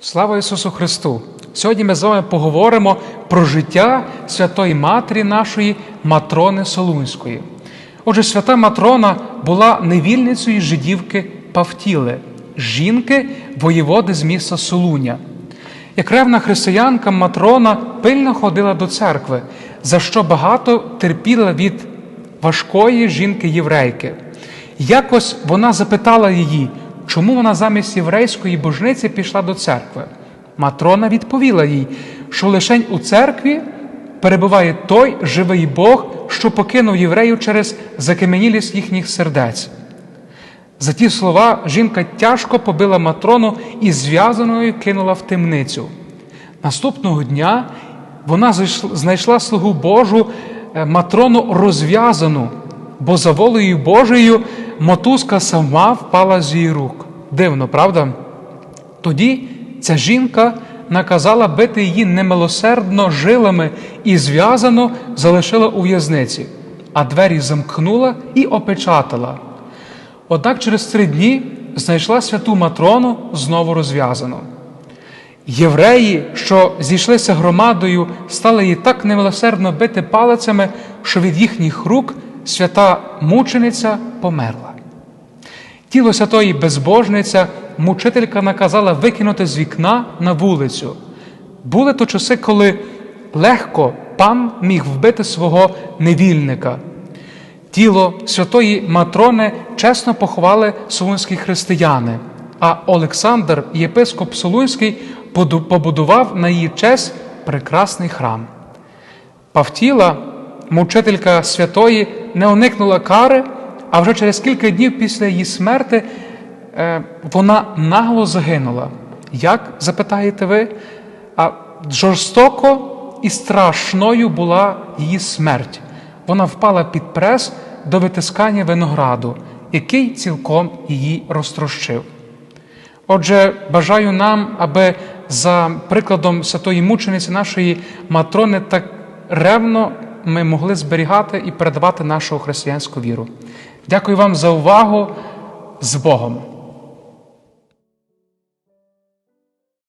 Слава Ісусу Христу! Сьогодні ми з вами поговоримо про життя святої Матері нашої Матрони Солунської. Отже, свята Матрона була невільницею жидівки Павтіли, жінки воєводи з міста Солуня. Як ревна християнка Матрона пильно ходила до церкви, за що багато терпіла від важкої жінки-єврейки. Якось вона запитала її, чому вона замість єврейської божниці пішла до церкви. Матрона відповіла їй, що лишень у церкві перебуває той живий Бог, що покинув євреїв через закам'янілість їхніх сердець. За ті слова жінка тяжко побила Матрону і зв'язаною кинула в темницю. Наступного дня вона знайшла слугу Божу е, Матрону розв'язану, бо за волею Божою мотузка сама впала з її рук. Дивно, правда? Тоді ця жінка наказала бити її немилосердно жилами і зв'язано залишила у в'язниці, а двері замкнула і опечатала. Однак через три дні знайшла святу Матрону знову розв'язану. Євреї, що зійшлися громадою, стали її так немилосердно бити палицями, що від їхніх рук свята мучениця померла. Тіло святої безбожниця мучителька наказала викинути з вікна на вулицю. Були то часи, коли легко пан міг вбити свого невільника. Тіло святої Матрони чесно поховали солунські християни, а Олександр, єпископ Солунський, побудував на її честь прекрасний храм. Павтіла, мучителька святої, не уникнула кари, а вже через кілька днів після її смерти е, вона нагло загинула. Як запитаєте ви? А жорстоко і страшною була її смерть. Вона впала під прес до витискання винограду, який цілком її розтрощив. Отже, бажаю нам, аби за прикладом святої мучениці нашої Матрони так ревно ми могли зберігати і передавати нашу християнську віру. Дякую вам за увагу з Богом.